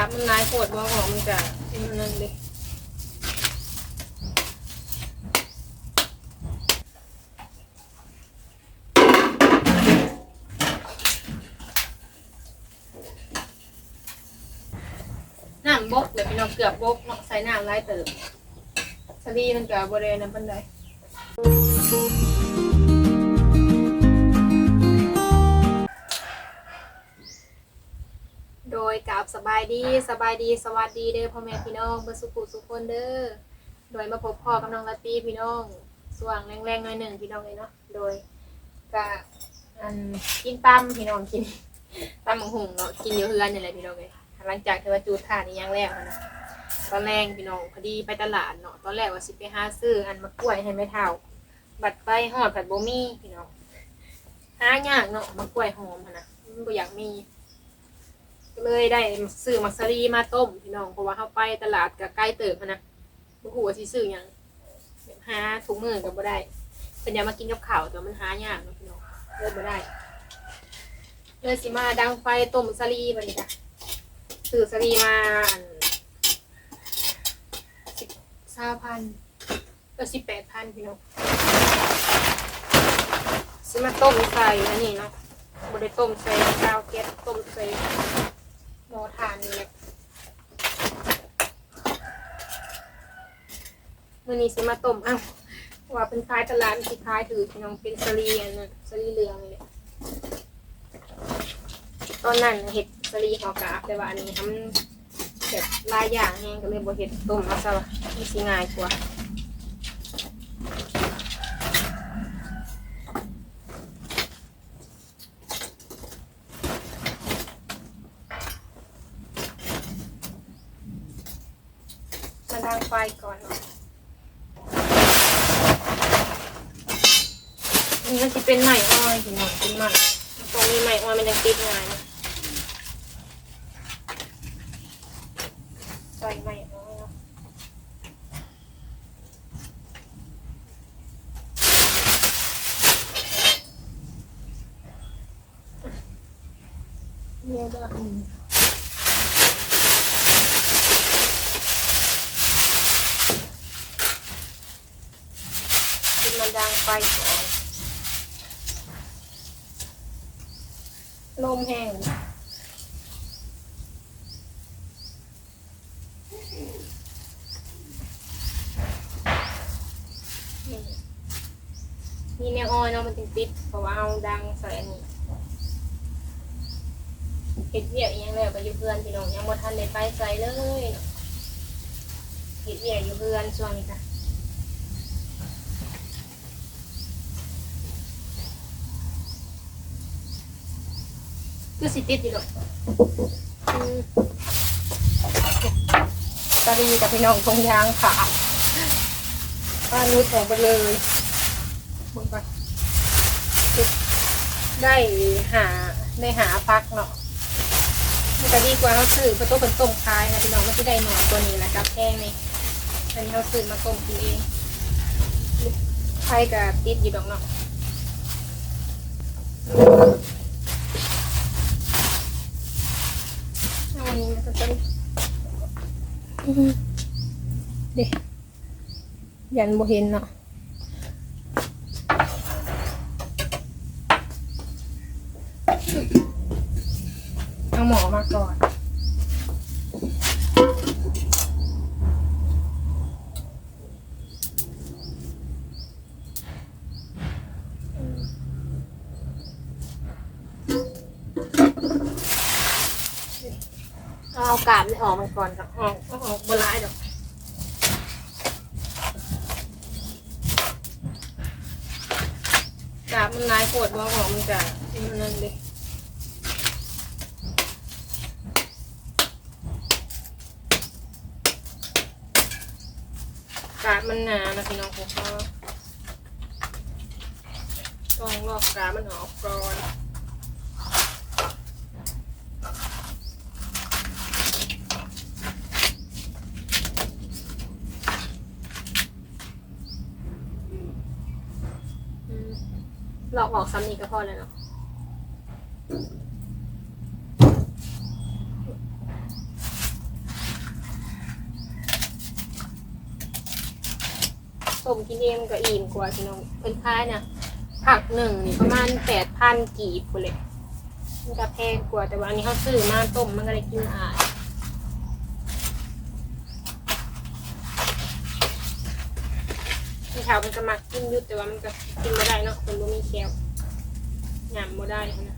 าบมันลายโคตรบ่หอมมันจะมันนั่นเลยน้ำบกเดี๋ยวพี่น้องเกือบบกเนาะใส่น้ำไลายเติมสลีมันกับบริเวณนั้นเป็นไดายดีสบายดีสวัสดีเด้อพ่อแม่พี่น้องเบอร์สุขุสุขคนเด้อโดยมาพบพ่อกับน้องลาตีพี่น้องสว่างแรงๆหน่อยหนึ่งพี่น้องเลยเนาะโดยกะอันกินตั้มพี่น้องกินตั้มหมงหุงเนาะกินอยู่เฮือนนี่แหละพี่น้องเลยหลังจากที่ว่าจูดถ่านนี่ยังแรกอะนะตอนแรกพี่น้องพอดีไปตลาดเนาะตอนแรกว่าสิไปหาซื้ออันมะกล้วยให้แม่เฒ่าบัดไปฮอดผัดบ่มีพี่น้องหายากเนาะมะกล้วยหอมนนะมันบ่อยากมี ก็เลยได้ซื้อมักสลีมาต้มพี่น้องเพราะว่าเฮาไปตลาดก็ใกล้เติบหั้นนะบ่ฮู้ว่าสิซื้อหยังหาถุงมือก็บ่ได้เพิ่นอยากมากินกับข้าวแต่มันหายากเนาะพี่น้องเลยบ่ได้เลยสิมาดังไฟต้มสลีบัดนี้จ้ะซื้อสลีมาอันสามพันก็สิบแปดพันพี่น้องซื้อมาต้มใส่อันนี้เนาะบได้ต้มใส่ข้าวแก๊สต้มใส่ หม้อถ่านนี่แหละมื่อนี้ซื้อมาต้มอ้าวว่าเป็นคล้ายตลาดสิคล้ายถือพี่น้องเป็นสลีอันนั้นสลีเหลืองนี่แหละตอนนั้นเห็ดสลีหอกาบแต่ว่าอันนี้ทำแบบหลายอย่างแห้งก็เลยบ่เฮ็ดต้มเอาซะว่ะมันสิง่ายกว่า มาดังไฟก่อนเนาะนี่ก็จะเป็นไหม้อ้อยพี่น้องเป็นไหม้ตรงนี้ไหม้อ้อยมันยังติดงานนะ ใส่ใหม่เอาไว้เนาะเนี่ยก็อืมกินมันดังไฟก่อนลมแห้ง นี่นี่แนวอ ติดเพราะว่าเอาดังใส่อันนี้เห็ดเวียกอิหยังแล้วไปอยู่เพื่อนพี่น้องยังบ่ทันได้ไปใส่เลยเนาะเห็ดเวียกอยู่เพื่อนช่วงนี้จ้ะคือสิติดอยู่ดอกอืมตาดีกับพี่น้องตรงยางขาดป้านุชออกไปเลยมึงไป ได้หาได้หาพักเนาะมันก็ดีกว่าเขาซื้อไปต้มเป็นต้มคายนะพี่น้องไม่ได้ได้หน่อยตัวนี้แหละกับแพงนี่อันนี้เขาซื้อมาต้มกินเองไข่กับติดอยู่ดอกเนาะเอาวันนี้มันก็จะอื้อหือเด็ยันบ่เห็นเนาะ เอาหมอมาก่อน เอากาบนี่ออกมาก่อนครับออกเอาออกบนร้ายดอกกาบมันลายโคตรบ่หอมมันจะมันนั่นเลย กาบมันหนานะพี่น้องผมก็ต้องลอกกาบมันออกก่อนอืมลอกออกซ้ำนี้ก็พอแล้วเนาะ ต้มกินเองมันก็อิ่มกว่าพี่น้องเพิ่นขายนะผักหนึ่งนี่ประมาณแปดพันกีบพุ่นเลยมันก็แพงกว่าแต่ว่าอันนี้เขาซื้อมาต้มมันก็เลยกินอายที่แถวมันก็มักกินยุดแต่ว่ามันก็กินไม่ได้เนาะคนบ่มีแคลหยำบ่ได้นะ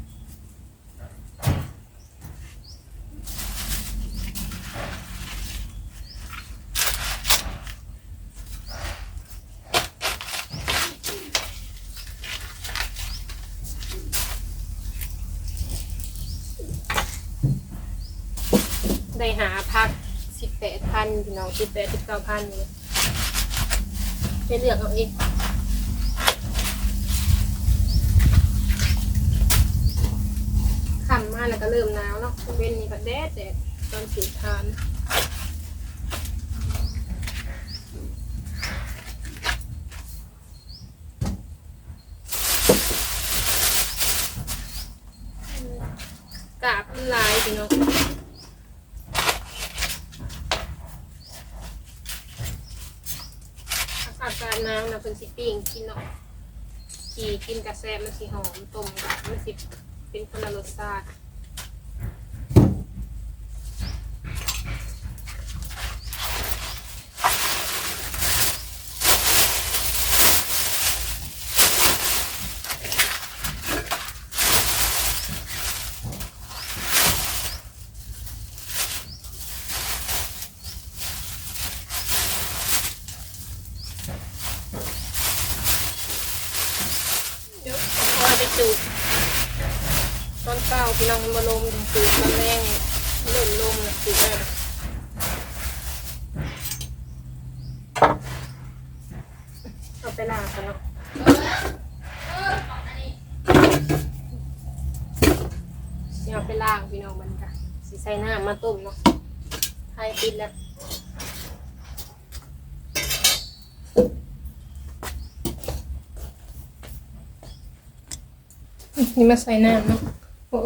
ได้หาพักสิบแปดพันพี่น้องสิบแปดสิบเก้าพันนี่ไปเลือกเอาเองขำมาแล้วก็เริ่มหนาวเนาะเว้นนี่ก็แดดแดดตอนสีทานกาบมันหลายพี่น้อง อากาศหนาวนะ เพิ่นสิปิ้งกินเนาะขี่กินกระแซบมันสิหอมต้มกับมันสิเป็นคนละรสชาติ จูบตอนเช้าพี่น้องมาลมจูบตอนแรงเริ่มลมนะจูบได้นะเอาไปล้างกันเนาะเอาไปล้างพี่น้องมันค่ะสิใส่น้ำมาต้มเนาะให้ปิดแล้ว นี่มาใส่น้ำเนาะโอ้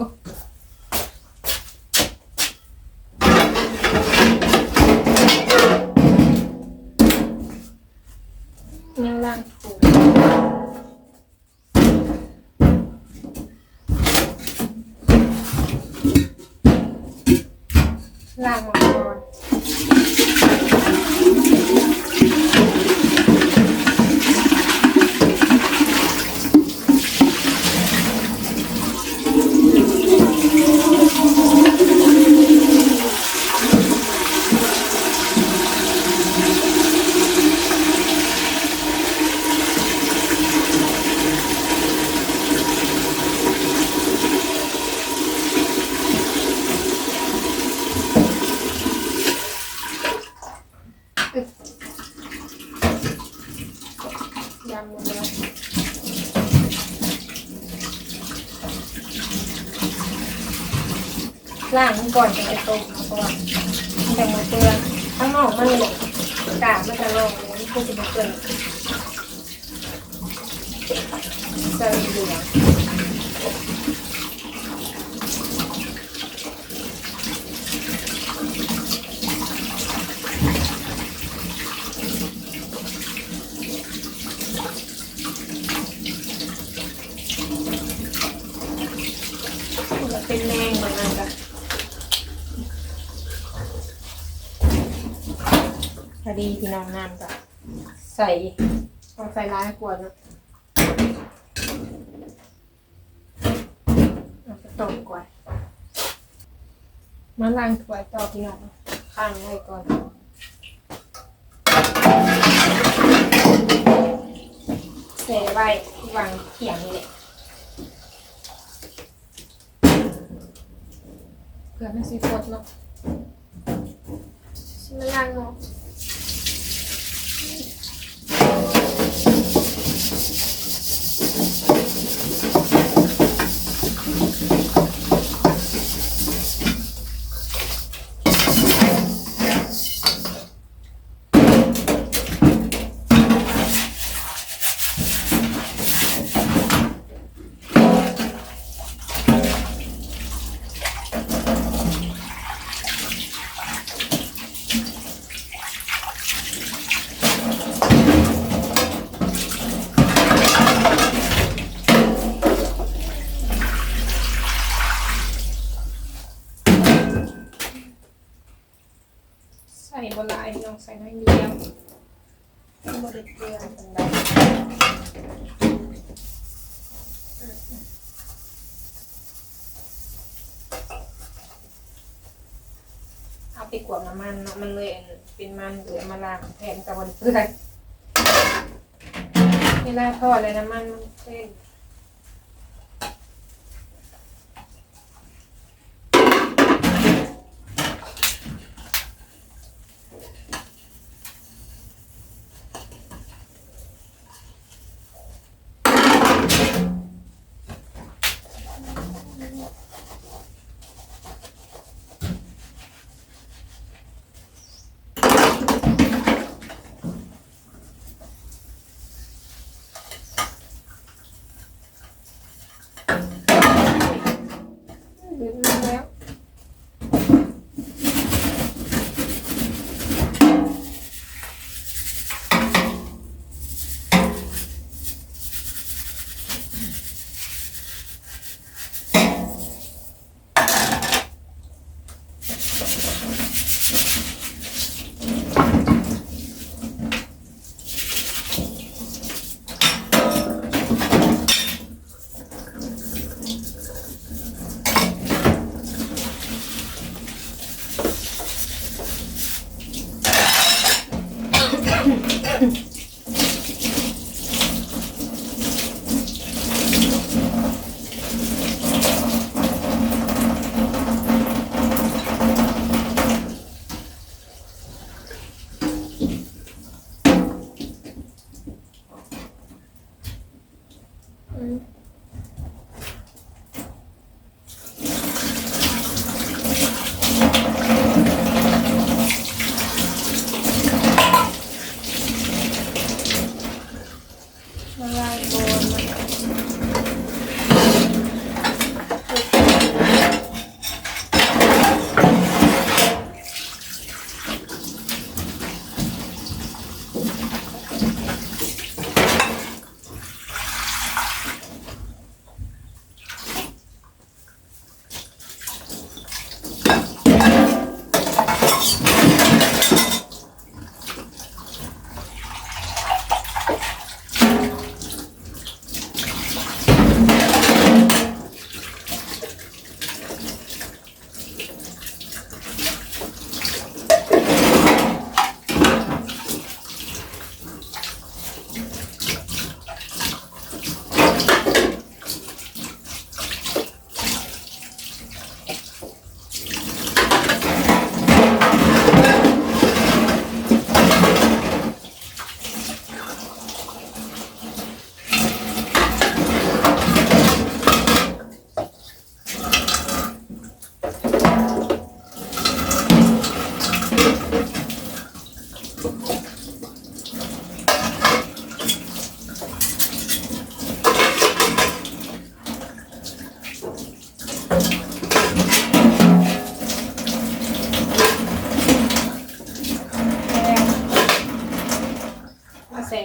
ยังล่างถูกล่างมาก่อนยำหมดแล้ว ล่างมันก่อนจะไปต้มเพราะว่ามันจะมาเปื้อนข้างนอกมันหลงกามันจะลงมันก็จะมาเปื้อนใส่เหลืองเป็นแมงเหมือนกันจ้ะพอ ดีพี่น้องน้ำจ้ะใส่ต้องใส่ร้ายกว่านะเอาไปต้มก่อนมาล้างถ้วยต่อพี่น้องข้างไว้ก่อนเสไว้วางเขียงนี่แหละเพื่อไม่ซีฟดเนาะชิมล้างเนาะ ใส่บหลายน้องใส่น้อยเดียวบไดเกลือจังใดเอาไปกวดน้ำมันเนาะมันเลยเป็นมันเหลือมาล้างแทนกับบนเปื่อยเวลาทอดเลยน้ำมันมันเส้น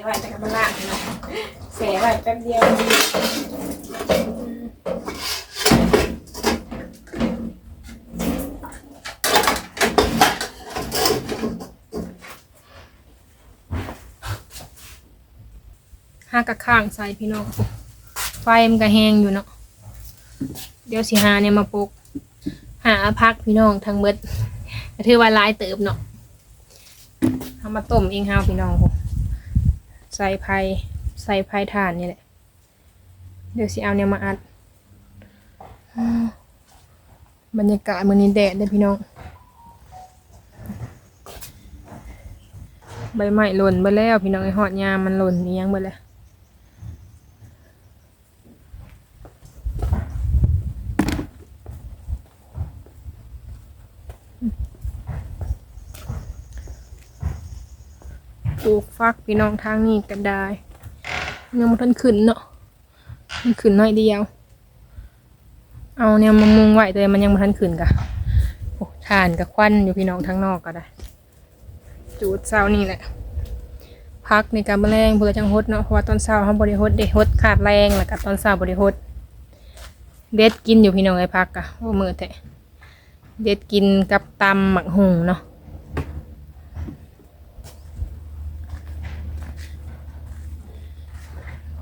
ว้แต่กับมันล่างเนาะเสไว้แป๊บเดียวห้ากระข้างใส่พี่น้อง ไฟมันก็แห้งอยู่เนาะ เดี๋ยวสิหาเนี่ยมาปลุกหาพักพี่น้องทั้งเบิดถือว่าลายเติบเนาะเอามาต้มเองเฮาพี่น้องโห ใส่ไผ่ใส่ไผ่ถ่านนี่แหละ เดี๋ยวสิเอาเนี่ยมาอัด บรรยากาศมือนี้แดดเด้พี่น้อง ใบไม้หล่นไปแล้วพี่น้องไอ้หอดยามมันหล่นนี่ยังไปแล้ว ลูกฟักพี่น้องทางนี้ก็ได้ยังมันทันขึ้นเนาะมันขึ้นน้อยเดียว เอาเนี่ยมามุงไหวแต่มันยังมันทันขึ้นกะโอ้ทานกับควันอยู่พี่น้องทางนอกก็ได้ จูดเช้านี่แหละพักในการแมลงเพื่อจังฮดเนาะเพราะว่าตอนเช้าเขาบริฮดเด็ฮดขาดแรงแล้วก็ตอนเช้าบริฮดเด็ดกินอยู่พี่น้องไอ้พักอะว่ามือแต่เด็ดกินกับตำหมักหุงเนาะ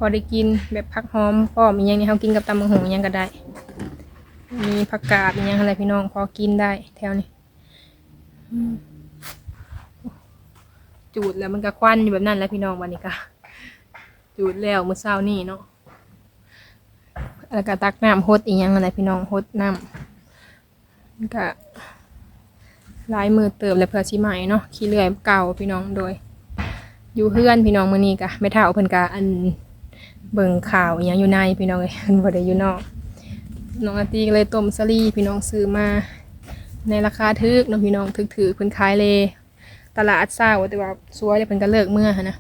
อได้กินแบบผักหอมป้อมอีหยังนี่เฮากินกับตำบักหุ่งอีหยังก็ได้ มีผักกาดอีหยังอะไรพี่น้องพอกินได้ แถวนี้จูดแล้วมันก็ควันอยู่แบบนั้นแล้วพี่น้องวันนี้ก็จูดแล้วมื้อเช้านี่เนาะแล้วก็ตักน้ำฮดอีหยังอะไรพี่น้องฮดน้ำก็ลายมือเติมแล้วเพื่อชิใหม่เนาะขี้เลื่อยเก่าพี่น้องโดย อยู่เพื่อนพี่น้องมื้อนี้ก็ไม่เท่าเพิ่นก็อัน เบิ่งข่าวอหยังอยู่ในพี่น้องเอ้ยเพิ่นบ่ได้อยู่นอกน้องอาตีก็เลยต้มสลีพี่น้องซื้อมา ในราคาทึกเน้องพี่น้องทึกถือเพิ่นขายเลยตลาดเศร้าแต่ว่าสวยเลยเพิ่นก็เลิกเมื่อหั้นนะ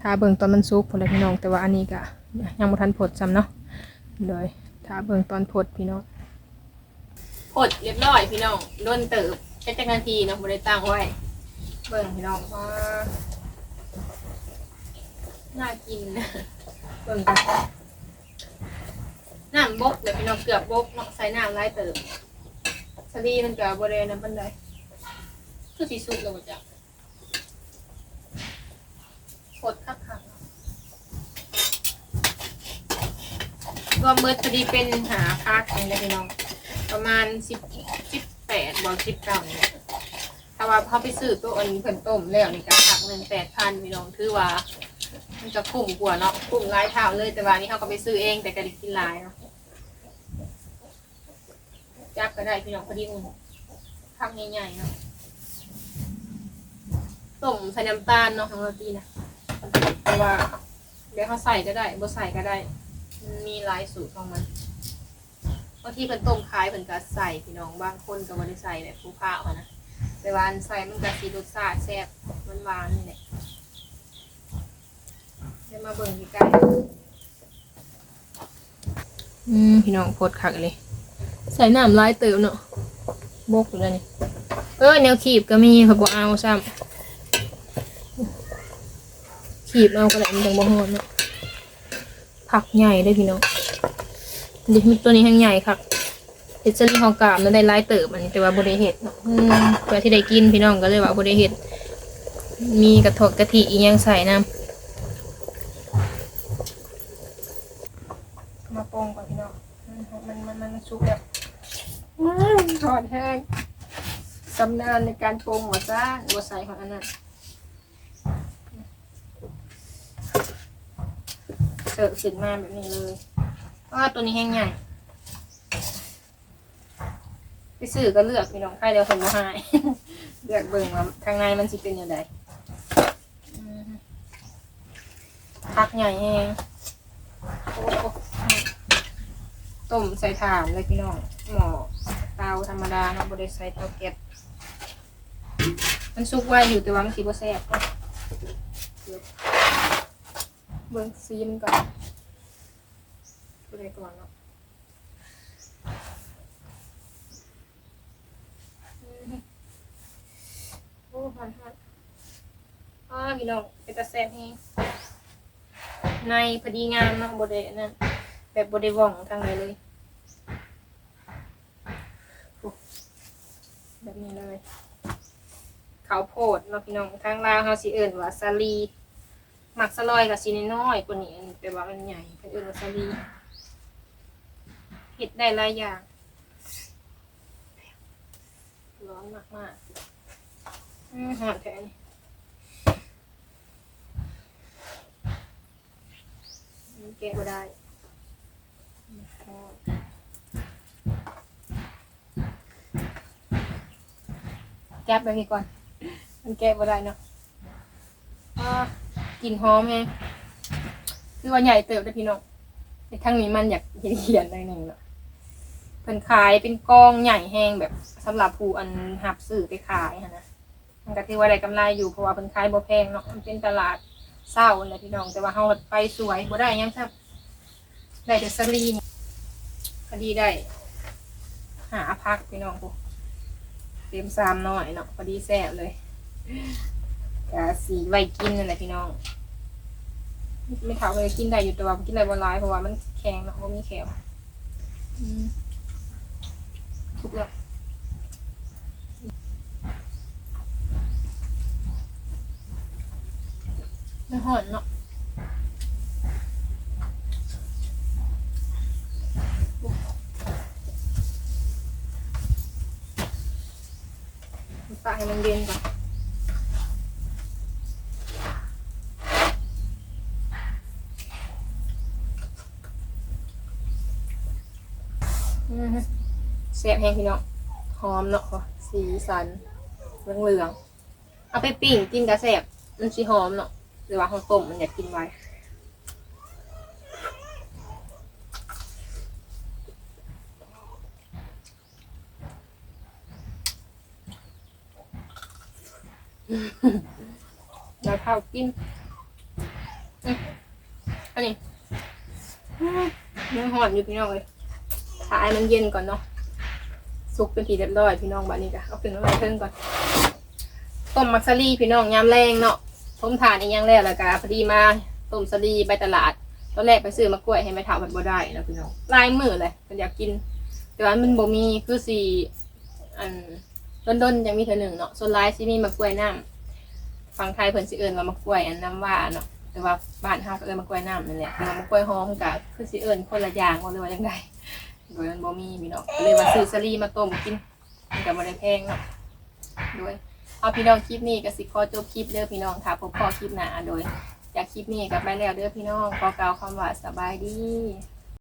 ถ้าเบิ่งตอนมันสุกพุ่นแหละพี่น้องแต่ว่าอันนี้ก็ยังบ่ทันผดซ้ำเนาะโดยถ้าเบิ่งตอนผดพี่น้องผดเรียบร้อยพี่น้องโดนเติบแค่จักนาทีเนาะบ่ได้ตั้งไว้ เบิ่งพี่น้องว่าน่ากินนะ เบิ่งกันน้ำบกเดี๋ยวพี่น้องเกือบบกเนาะใส่น้ำไล่เติมสลีมันกับบริเวณนั้นบันไดคือสีสุกเลยจ้ะกดคักขังรวมเบิดพอดีเป็นหาพักเองเลยพี่น้อง ประมาณสิบสิบแปดบอกสิบเก้าเนี่แหละถ้าว่าเขาไปซื้อตัวอันเพิ่นต้มแล้วนี่ก็ผักหนึ่งแปดพันพี่น้องถือว่า มันจะคุ้มกว่าเนาะคุ้มหลายเท่าเลยแต่ว่านี่เขาก็ไปซื้อเองแต่ก็ได้กินหลายเนาะจับก็ได้พี่น้องพอดีอุ่นทำใหญ่ๆเนาะต้มใส่น้ำตาลเนาะของเราตีนะแต่ว่าเดี๋ยวเขาใส่ก็ได้บ่ใส่ก็ได้ มีหลายสูตรของมันบางทีเพิ่นต้มคล้ายเพิ่นก็ใส่พี่น้องบางคนก็บ่ได้ใส่แบบผู้พาเอานะแต่ว่าอันใส่มันก็สิรสชาติแซ่บหวานๆนี่แหละ เดี๋ยวมาเบิ่งใกล้อืมพี่น้องโพดคักเลย ใส่น้ำลายเติมเนาะบกอยู่แล้วนี่เออแนวขีบก็มีเขาบอกเอาซ้ำขีบเอาก็ได้มันจังบ่ฮอดเนาะผักใหญ่ได้พี่น้องดิมีตัวนี้แห้งใหญ่ครับเฮ็ดซรี่ฮอกามแล้วได้ลายเติบอันนี้แต่ว่าบ่ได้เฮ็ดเนาะอืมเพื่อที่ได้กินพี่น้องก็เลยว่าบ่ได้เฮ็ดมีกระทอกกะทิอีหยังใส่น้ำมาปรุงก่อนพี่น้องมันมันมันมันสุกแล้ว ถอดแห้งสำนานในการปรุงหัวจ้าหัวใสของอันนั้นเสิร์ฟขึ้นมาแบบนี้เลยว่าตัวนี้แห้งใหญ่ไปซื้อก็เลือกพี่น้องใครเดี๋ยวคนมาให้เลือกเบิ่งว่าข้างในมันสิเป็นยังไงพักใหญ่แห้งต้มใส่ถ่านเลยพี่น้องหม้อ เตาธรรมดาเนาะบ่ได้ใส่เตาแก๊สมันสุกไว้อยู่แต่ว่ามันสิบ่แซ่บเนาะเดี๋ยวเบิ่งซีมันก่อนตัวใดก่อนเนาะโอ้หันหันอ้าพี่น้องเป็นตาแซ่บแฮงในพอดีงามเนาะบ่ได้นั่นแบบบริวองทางไหนเลยโอ้ แบบนี้เลยเขาวโพดเนาะพี่น้องทางลาวเขาสิเอิญว่าซาลีหมักสลอยกับซีน้อยกว่านี้แต่ว่ามันใหญ่เป็นเอิญว่าซาลีเห็ดได้หลายอย่างร้อนมากมากอืมหอมแท้นี่แกะบ่ได้ แก๊บแบบนี้ก่อน มันแก้บ่ได้เนาะอ่ากลิ่นหอมแฮงคือว่าใหญ่เติบได้อพี่น้องในทั้งนี้มันอยากเขียนๆหน่อยหนึ่งเนาะเพิ่นขายเป็นกองใหญ่แห้งแบบสำหรับผู้อันหับสื่อไปขายหั้นนะมันก็ถือว่าได้กำไรอยู่เพราะว่าเพิ่นขายบ่แพงเนาะมันเป็นตลาดเศร้าเลยพี่น้องแต่ว่าเฮาไปสวยบ่ได้หยังครับได้แต่สลีนพอดีได้ หาพักพี่น้องพวก เต็มซามหน่อยเนาะพอดีแซ่บเลยกะสีไว้กินนั่นแหละพี่น้อง ไม่ถามเลยกินได้อยู่ตัว่ากินอะไรบนร้ายเพราะว่ามันแข็งเนาะมันมีแข็งทุกแล้วไม่หอนเนาะ ตากให้มันเย็นก่อนแซ่บแห้งพี่น้องหอมเนาะสีสันเหลืองๆเอาไปปิ้งกินกระแซ่บมันสีหอมเนาะหรือว่าข้าวต้มมันอยากกินไว้ แล้วข้าวกินอันนี้ยังหอมอยู่พี่น้องเลยถ่ายมันเย็นก่อนเนาะสุกเป็นทีเรียบร้อยพี่น้องบ้านนี้ก็เอาขึ้นมาไว้เพิ่งก่อนต้มมักซารีพี่น้องยามแรงเนาะต้มทานอีกย่างแล้วแล้วก็พอดีมาต้มซารีไปตลาดตอนแรกไปซื้อมะกล้วยให้แม่ถามมันบ่ได้นะพี่น้องลายมือเลยมันอยากกิน แต่ว่ามันบ่มีคือสีอันด้นๆยังมีเธอหนึ่งเนาะส่วนลายสิมีมะกล้วยน้ำ ฝั่งไทยเพิ่นสิเอิ้นว่ามะกล้วยอันน้ำว่าเนาะแต่ว่าบ้านเฮาก็เอิ้นมะกล้วยน้ำนั่นแหละแต่ว่ามะกล้วยหอมก็คือสิเอิ้นคนละอย่างบ่เลยว่าจังไดโดยมันบ่มีพี่น้องก็เลยว่าซื้อสลีมาต้มกินมันก็บ่ได้แพงเนาะโดยเอาพี่น้องคลิปนี้ก็สิขอจบคลิปเด้อพี่น้องค่ะพบพอคลิปหน้าโดยจากคลิปนี้ก็ไปแล้วเด้อพี่น้องขอกล่าวคำว่าสบายดี